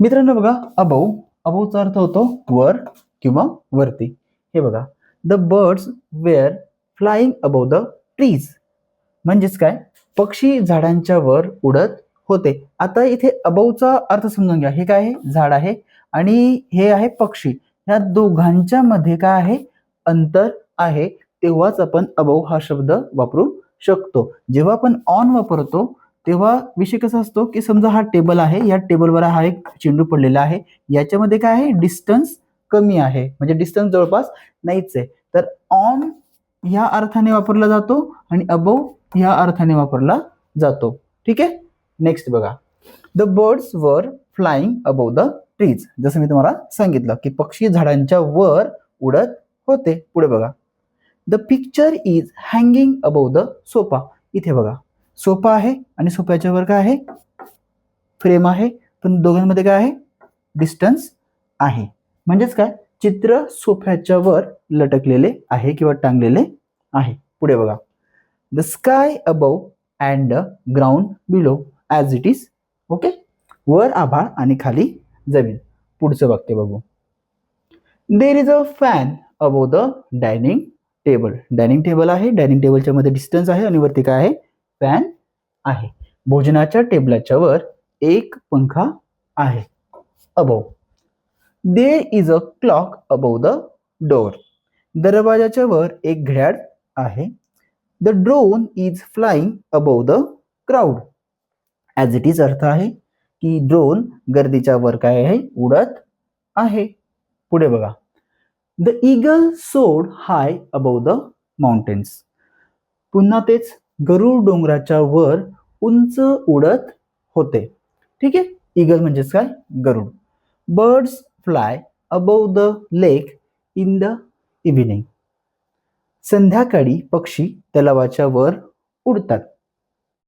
मित्रांनो बघा अबव अबवचा अर्थ होतो वर किंवा वरती. हे बघा. The birds were flying above the trees म्हणजेच काय? पक्षी झाडांच्या वर उडत होते. आता इथे अबवचा अर्थ समजून घ्या. हे काय आहे? झाड आहे. आणि हे आहे पक्षी. ह्या दोघांच्या मध्ये काय आहे? अंतर आहे. तेव्हाच आपण अबव हा शब्द वापरू शकतो. जेव्हा आपण ऑन वापरतो तेव्हा विषय कसा असतो की समजा हा टेबल आहे या टेबलवर हा एक चेंडू पडलेला आहे. याच्यामध्ये काय आहे? डिस्टन्स कमी आहे. म्हणजे डिस्टन्स जवळपास नाहीच आहे. तर ऑन ह्या अर्थाने वापरला जातो आणि अबव ह्या अर्थाने वापरला जातो. ठीक आहे? नेक्स्ट बघा. The birds were flying above the trees जसं मी तुम्हाला सांगितलं की पक्षी झाडांच्या वर उडत होते. पुढे बघा. The picture is hanging above the sofa इथे बघा. सोफा आहे आणि सोफ्याच्या वर काय आहे. फ्रेम आहे पण दोघांमध्ये काय आहे? डिस्टन्स आहे. म्हणजेच काय? चित्र सोफ्याच्या वर लटकलेले आहे किंवा टांगलेले आहे. पुढे बघा. The sky above and the ground below as it is okay वर आभाळ आणि खाली जमीन. पुढचं वाक्य बघू. There is a fan above the dining table dining table आहे. डायनिंग टेबलच्या मध्ये डिस्टन्स आहे आणि वरती काय आहे? फॅन आहे. भोजनाच्या टेबलाच्या वर एक पंखा आहे. Above there is a clock above the door दरवाजाच्या वर एक घड्याळ आहे. The drone is flying above the crowd as it is अर्थ आहे की ड्रोन गर्दीच्या वर काय आहे? उडत आहे. पुढे बघा. द इगल सोड हाय अबव द माउंटेन्स पुन्हा तेच गरुड डोंगराच्या वर उंच उडत होते. ठीक? आहे इगल म्हणजेच काय? गरुड. Birds fly above the lake in the evening संध्याकाळी पक्षी तलावाच्या वर उडतात.